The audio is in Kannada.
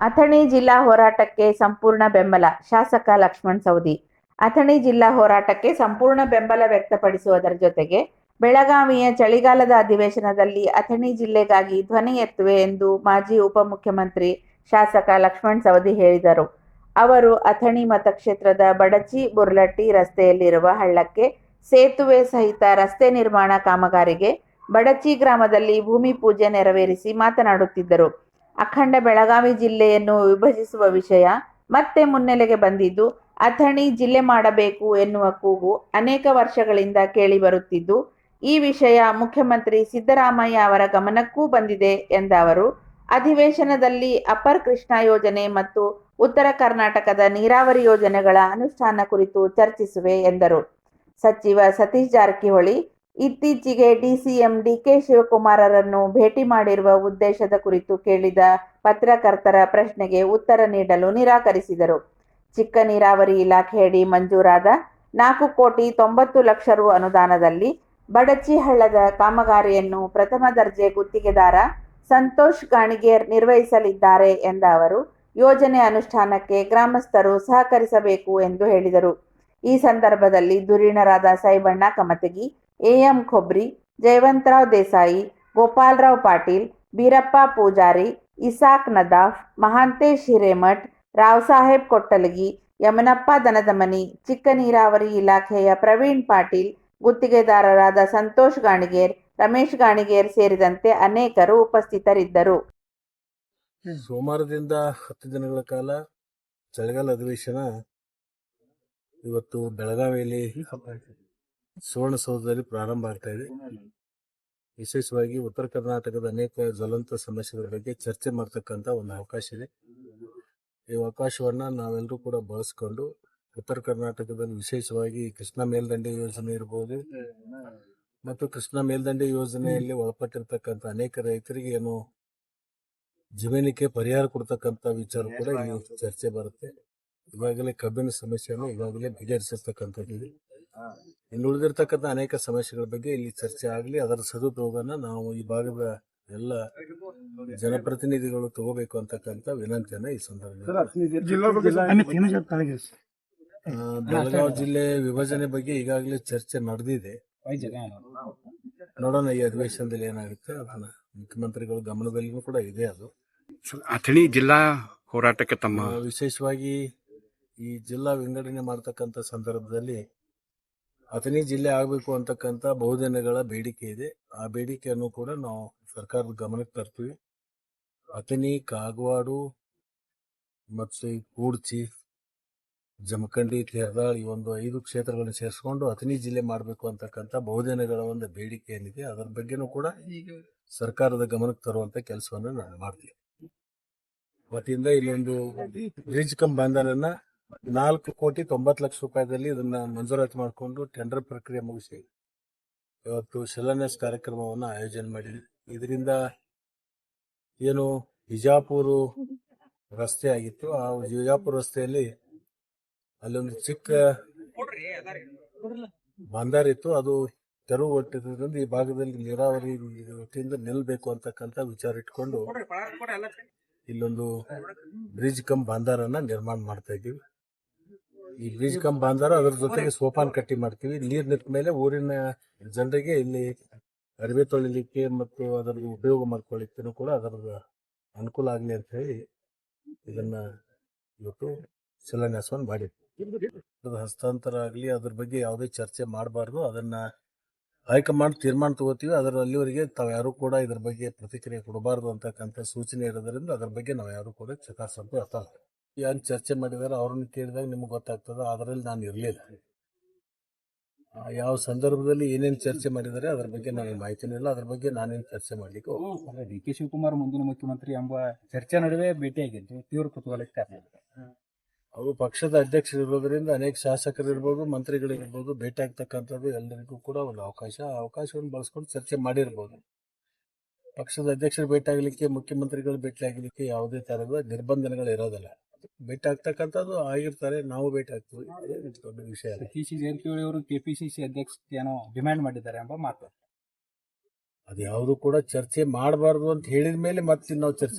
ಅಥಣಿ ಜಿಲ್ಲಾ ಹೋರಾಟಕ್ಕೆ ಸಂಪೂರ್ಣ ಬೆಂಬಲ, ಶಾಸಕ ಲಕ್ಷ್ಮಣ್ ಸವದಿ. ಅಥಣಿ ಜಿಲ್ಲಾ ಹೋರಾಟಕ್ಕೆ ಸಂಪೂರ್ಣ ಬೆಂಬಲ ವ್ಯಕ್ತಪಡಿಸುವುದರ ಜೊತೆಗೆ ಬೆಳಗಾವಿಯ ಚಳಿಗಾಲದ ಅಧಿವೇಶನದಲ್ಲಿ ಅಥಣಿ ಜಿಲ್ಲೆಗಾಗಿ ಧ್ವನಿ ಎತ್ತುವೆ ಎಂದು ಮಾಜಿ ಉಪಮುಖ್ಯಮಂತ್ರಿ ಶಾಸಕ ಲಕ್ಷ್ಮಣ್ ಸವದಿ ಹೇಳಿದರು. ಅವರು ಅಥಣಿ ಮತಕ್ಷೇತ್ರದ ಬಡಚಿ ಬುರ್ಲಟ್ಟಿ ರಸ್ತೆಯಲ್ಲಿರುವ ಹಳ್ಳಕ್ಕೆ ಸೇತುವೆ ಸಹಿತ ರಸ್ತೆ ನಿರ್ಮಾಣ ಕಾಮಗಾರಿಗೆ ಬಡಚಿ ಗ್ರಾಮದಲ್ಲಿ ಭೂಮಿ ಪೂಜೆ ನೆರವೇರಿಸಿ ಮಾತನಾಡುತ್ತಿದ್ದರು. ಅಖಂಡ ಬೆಳಗಾವಿ ಜಿಲ್ಲೆಯನ್ನು ವಿಭಜಿಸುವ ವಿಷಯ ಮತ್ತೆ ಮುನ್ನೆಲೆಗೆ ಬಂದಿದ್ದು, ಅಥಣಿ ಜಿಲ್ಲೆ ಮಾಡಬೇಕು ಎನ್ನುವ ಕೂಗು ಅನೇಕ ವರ್ಷಗಳಿಂದ ಕೇಳಿಬರುತ್ತಿದ್ದು ಈ ವಿಷಯ ಮುಖ್ಯಮಂತ್ರಿ ಸಿದ್ದರಾಮಯ್ಯ ಅವರ ಗಮನಕ್ಕೂ ಬಂದಿದೆ ಎಂದ ಅವರು, ಅಧಿವೇಶನದಲ್ಲಿ ಅಪರ್ ಕೃಷ್ಣಾ ಯೋಜನೆ ಮತ್ತು ಉತ್ತರ ಕರ್ನಾಟಕದ ನೀರಾವರಿ ಯೋಜನೆಗಳ ಅನುಷ್ಠಾನ ಕುರಿತು ಚರ್ಚಿಸುವೆ ಎಂದರು. ಸಚಿವ ಸತೀಶ್ ಜಾರಕಿಹೊಳಿ ಇತ್ತೀಚೆಗೆ ಡಿಸಿಎಂ ಡಿಕೆ ಶಿವಕುಮಾರರನ್ನು ಭೇಟಿ ಮಾಡಿರುವ ಉದ್ದೇಶದ ಕುರಿತು ಕೇಳಿದ ಪತ್ರಕರ್ತರ ಪ್ರಶ್ನೆಗೆ ಉತ್ತರ ನೀಡಲು ನಿರಾಕರಿಸಿದರು. ಚಿಕ್ಕ ನೀರಾವರಿ ಇಲಾಖೆಯಡಿ ಮಂಜೂರಾದ ನಾಲ್ಕು ಕೋಟಿ ತೊಂಬತ್ತು ಲಕ್ಷ ರು ಅನುದಾನದಲ್ಲಿ ಬಡಚಿ ಹಳ್ಳದ ಕಾಮಗಾರಿಯನ್ನು ಪ್ರಥಮ ದರ್ಜೆ ಗುತ್ತಿಗೆದಾರ ಸಂತೋಷ್ ಗಾಣಿಗೇರ್ ನಿರ್ವಹಿಸಲಿದ್ದಾರೆ ಎಂದ ಅವರು, ಯೋಜನೆ ಅನುಷ್ಠಾನಕ್ಕೆ ಗ್ರಾಮಸ್ಥರು ಸಹಕರಿಸಬೇಕು ಎಂದು ಹೇಳಿದರು. ಈ ಸಂದರ್ಭದಲ್ಲಿ ಧುರೀಣರಾದ ಸೈಬಣ್ಣ ಕಮತಗಿ ಎಎಂ ಖೊಬ್ರಿ, ಜಯವಂತರಾವ್ ದೇಸಾಯಿ, ಗೋಪಾಲರಾವ್ ಪಾಟೀಲ್, ಬೀರಪ್ಪ ಪೂಜಾರಿ, ಇಸಾಕ್ ನದಾಫ್, ಮಹಾಂತೇಶ್ ಹಿರೇಮಠ್ ರಾವ್ ಸಾಹೇಬ್ ಕೊಟ್ಟಲಗಿ, ಯಮನಪ್ಪ ದನದಮನಿ ಚಿಕ್ಕ ನೀರಾವರಿ ಇಲಾಖೆಯ ಪ್ರವೀಣ್ ಪಾಟೀಲ್, ಗುತ್ತಿಗೆದಾರರಾದ ಸಂತೋಷ್ ಗಾಣಿಗೇರ್, ರಮೇಶ್ ಗಾಣಿಗೇರ್ ಸೇರಿದಂತೆ ಅನೇಕರು ಉಪಸ್ಥಿತರಿದ್ದರು. ಸೋಮವಾರದಿಂದ ಹತ್ತು ದಿನಗಳ ಕಾಲ ಚಳಿಗಾಲ ಅಧಿವೇಶನ. ಇವತ್ತು ಬೆಳಗಾವಿಯಲ್ಲಿ ಸುವರ್ಣಸೌಧದಲ್ಲಿ ಪ್ರಾರಂಭ ಆಗ್ತಾ ಇದೆ. ವಿಶೇಷವಾಗಿ ಉತ್ತರ ಕರ್ನಾಟಕದ ಅನೇಕ ಜ್ವಲಂತ ಸಮಸ್ಯೆಗಳ ಬಗ್ಗೆ ಚರ್ಚೆ ಮಾಡ್ತಕ್ಕಂಥ ಒಂದು ಅವಕಾಶ ಇದೆ. ಈ ಅವಕಾಶವನ್ನ ನಾವೆಲ್ಲರೂ ಕೂಡ ಬಳಸ್ಕೊಂಡು ಉತ್ತರ ಕರ್ನಾಟಕದಲ್ಲಿ ವಿಶೇಷವಾಗಿ ಕೃಷ್ಣ ಮೇಲ್ದಂಡೆ ಯೋಜನೆ ಇರ್ಬೋದು. ಮತ್ತು ಕೃಷ್ಣ ಮೇಲ್ದಂಡೆ ಯೋಜನೆಯಲ್ಲಿ ಒಳಪಟ್ಟಿರ್ತಕ್ಕಂಥ ಅನೇಕ ರೈತರಿಗೆ ಏನು ಜಮೀನಿಗೆ ಪರಿಹಾರ ಕೊಡ್ತಕ್ಕಂಥ ವಿಚಾರ ಕೂಡ ಈ ಚರ್ಚೆ ಬರುತ್ತೆ. ಇವಾಗಲೇ ಕಬ್ಬಿನ ಸಮಸ್ಯೆಯನ್ನು ಇವಾಗಲೇ ಬಗೆಹರಿಸಿರ್ತಕ್ಕಂಥದ್ದು ಇನ್ನು ಉಳಿದಿರ್ತಕ್ಕಂಥ ಅನೇಕ ಸಮಸ್ಯೆಗಳ ಬಗ್ಗೆ ಇಲ್ಲಿ ಚರ್ಚೆ ಆಗಲಿ ಅದರ ಸದುಪಯೋಗನ ನಾವು ಈ ಭಾಗದ ಎಲ್ಲ ಜನಪ್ರತಿನಿಧಿಗಳು ತಗೋಬೇಕು ಅಂತಕ್ಕಂಥ ವಿನಂತಿಯನ್ನ ಈ ಸಂದರ್ಭದಲ್ಲಿ ಬೆಳಗಾವಿ ಜಿಲ್ಲೆ ವಿಭಜನೆ ಬಗ್ಗೆ ಈಗಾಗಲೇ ಚರ್ಚೆ ನಡೆದಿದೆ. ನೋಡೋಣ ಈ ಅಧಿವೇಶನದಲ್ಲಿ ಏನಾಗುತ್ತೆ ಅದನ್ನ ಮುಖ್ಯಮಂತ್ರಿಗಳ ಗಮನದಲ್ಲಿಯೂ ಕೂಡ ಇದೆ ಅದು. ಅಥಣಿ ಜಿಲ್ಲಾ ಹೋರಾಟಕ್ಕೆ ತಮ್ಮ ವಿಶೇಷವಾಗಿ ಈ ಜಿಲ್ಲಾ ವಿಂಗಡಣೆ ಮಾಡ್ತಕ್ಕಂಥ ಸಂದರ್ಭದಲ್ಲಿ ಅಥಣಿ ಜಿಲ್ಲೆ ಆಗಬೇಕು ಅಂತಕ್ಕಂಥ ಬಹುದಿನಗಳ ಬೇಡಿಕೆ ಇದೆ. ಆ ಬೇಡಿಕೆಯನ್ನು ಕೂಡ ನಾವು ಸರ್ಕಾರದ ಗಮನಕ್ಕೆ ತರ್ತೀವಿ. ಅಥಣಿ ಕಾಗವಾಡು ಮತ್ತು ಕೂಡ್ಚಿ ಜಮಖಂಡಿ ತೇರದಾಳ್ ಈ ಒಂದು ಐದು ಕ್ಷೇತ್ರಗಳನ್ನು ಸೇರಿಸ್ಕೊಂಡು ಅಥಣಿ ಜಿಲ್ಲೆ ಮಾಡಬೇಕು ಅಂತಕ್ಕಂಥ ಬಹುದಿನಗಳ ಒಂದು ಬೇಡಿಕೆ ಏನಿದೆ ಅದರ ಬಗ್ಗೆನೂ ಕೂಡ ಸರ್ಕಾರದ ಗಮನಕ್ಕೆ ತರುವಂಥ ಕೆಲಸವನ್ನು ನಾನು ಮಾಡ್ತೀನಿ. ವತಿಯಿಂದ ಇಲ್ಲೊಂದು ಬ್ರಿಡ್ಜ್ ಕಂ ಬಂಧನನ್ನ ನಾಲ್ಕು ಕೋಟಿ ತೊಂಬತ್ತು ಲಕ್ಷ ರೂಪಾಯಿದಲ್ಲಿ ಇದನ್ನ ಮಂಜೂರಾತಿ ಮಾಡಿಕೊಂಡು ಟೆಂಡರ್ ಪ್ರಕ್ರಿಯೆ ಮುಗಿಸಿ ಇವತ್ತು ಶಿಲಾನ್ಯಾಸ ಕಾರ್ಯಕ್ರಮವನ್ನು ಆಯೋಜನೆ ಮಾಡಿದ್ವಿ. ಇದರಿಂದ ಏನು ಬಿಜಾಪುರ ರಸ್ತೆ ಆಗಿತ್ತು. ಆ ಬಿಜಾಪುರ ರಸ್ತೆಯಲ್ಲಿ ಅಲ್ಲೊಂದು ಚಿಕ್ಕ ಬಂದಾರ್ ಇತ್ತು. ಅದು ತೆರವು ಈ ಭಾಗದಲ್ಲಿ ನೀರಾವರಿ ವತಿಯಿಂದ ನಿಲ್ಲಬೇಕು ಅಂತಕ್ಕಂಥ ವಿಚಾರ ಇಟ್ಕೊಂಡು ಇಲ್ಲೊಂದು ಬ್ರಿಡ್ಜ್ ಕಮ್ ಬಂದಾರನ್ನ ನಿರ್ಮಾಣ ಮಾಡ್ತಾ ಇದ್ದೀವಿ. ಈ ಬ್ರಿಡ್ಜ್ ಕಂಬ ಅಂದಾರು ಅದ್ರ ಜೊತೆಗೆ ಸೋಪಾನ್ ಕಟ್ಟಿ ಮಾಡ್ತೀವಿ. ನೀರ್ ನಿಂತ ಮೇಲೆ ಊರಿನ ಜನರಿಗೆ ಇಲ್ಲಿ ಅರಿವೆ ತೊಳಿಲಿಕ್ಕೆ ಮತ್ತು ಅದರ ಉಪಯೋಗ ಮಾಡ್ಕೊಳ್ಳಿಕ್ಕೂ ಕೂಡ ಅದರ ಅನುಕೂಲ ಆಗಲಿ ಅಂತ ಹೇಳಿ ಇದನ್ನ ಇವತ್ತು ಶಿಲಾನ್ಯಾಸವನ್ನು ಮಾಡಿದ್ವಿ. ಅದ್ರ ಹಸ್ತಾಂತರ ಆಗಲಿ, ಅದ್ರ ಬಗ್ಗೆ ಯಾವುದೇ ಚರ್ಚೆ ಮಾಡಬಾರ್ದು. ಅದನ್ನ ಹೈಕಮಾಂಡ್ ತೀರ್ಮಾನ ತಗೋತೀವಿ. ಅದರ ಅಲ್ಲಿವರೆಗೆ ತಾವು ಯಾರು ಕೂಡ ಇದ್ರ ಬಗ್ಗೆ ಪ್ರತಿಕ್ರಿಯೆ ಕೊಡಬಾರ್ದು ಅಂತಕ್ಕಂಥ ಸೂಚನೆ ಇರೋದ್ರಿಂದ ಅದ್ರ ಬಗ್ಗೆ ನಾವು ಯಾರು ಕೂಡ ಚಕಾಸಂತೂ ಅರ್ಥ ಏನ್ ಚರ್ಚೆ ಮಾಡಿದಾರೆ ಅವ್ರನ್ನ ಕೇಳಿದಾಗ ನಿಮ್ಗೆ ಗೊತ್ತಾಗ್ತದೆ ಅದರಲ್ಲಿ ನಾನು ಇರಲಿಲ್ಲ. ಯಾವ ಸಂದರ್ಭದಲ್ಲಿ ಏನೇನು ಚರ್ಚೆ ಮಾಡಿದ್ದಾರೆ ಅದ್ರ ಬಗ್ಗೆ ನನಗೆ ಮಾಹಿತಿನೂ ಇಲ್ಲ. ಅದ್ರ ಬಗ್ಗೆ ನಾನೇನು ಚರ್ಚೆ ಮಾಡ್ಲಿಕ್ಕೆ ಹೋಗ್ತಿಲ್ಲ. ಡಿ ಕೆ ಶಿವಕುಮಾರ್ ಮುಂದಿನ ಮುಖ್ಯಮಂತ್ರಿ ಎಂಬ ಚರ್ಚೆ ನಡುವೆ ಭೇಟಿಯಾಗಿದ್ದು ತೀವ್ರ ಕುತೂಹಲಕ್ಕೆ ಕಾರಣ ಅವರು ಪಕ್ಷದ ಅಧ್ಯಕ್ಷರು ಇರೋದ್ರಿಂದ ಅನೇಕ ಶಾಸಕರು ಇರ್ಬೋದು ಮಂತ್ರಿಗಳಿರ್ಬೋದು ಭೇಟಿ ಆಗ್ತಕ್ಕಂಥದ್ದು ಎಲ್ಲರಿಗೂ ಕೂಡ ಒಂದು ಅವಕಾಶ. ಆ ಅವಕಾಶವನ್ನು ಬಳಸ್ಕೊಂಡು ಚರ್ಚೆ ಮಾಡಿರ್ಬೋದು. ಪಕ್ಷದ ಅಧ್ಯಕ್ಷರು ಭೇಟಿ ಆಗಲಿಕ್ಕೆ ಮುಖ್ಯಮಂತ್ರಿಗಳು ಭೇಟಿ ಆಗಲಿಕ್ಕೆ ಯಾವುದೇ ಥರದ ನಿರ್ಬಂಧನೆಗಳು ಇರೋದಿಲ್ಲ. ಭೇಟಿ ಆಗ್ತಕ್ಕಂಥದ್ದು ಆಗಿರ್ತಾರೆ ನಾವು ಭೇಟಿ ಆಗ್ತೀವಿ ಅದೇ ದೊಡ್ಡ ವಿಷಯ ಅಲ್ಲ ಸತೀಶ್ ಜಾರಕಿಹೊಳಿ ಅವರು ಕೆಪಿಸಿಸಿ ಅಧ್ಯಕ್ಷ ಏನೋ ಡಿಮ್ಯಾಂಡ್ ಮಾಡಿದ್ದಾರೆ ಎಂಬ ಮಾತು. ಅದು ಯಾವುದು ಕೂಡ ಚರ್ಚೆ ಮಾಡಬಾರ್ದು ಅಂತ ಹೇಳಿದ ಮೇಲೆ ಮತ್ತೆ ನಾವು ಚರ್ಚೆ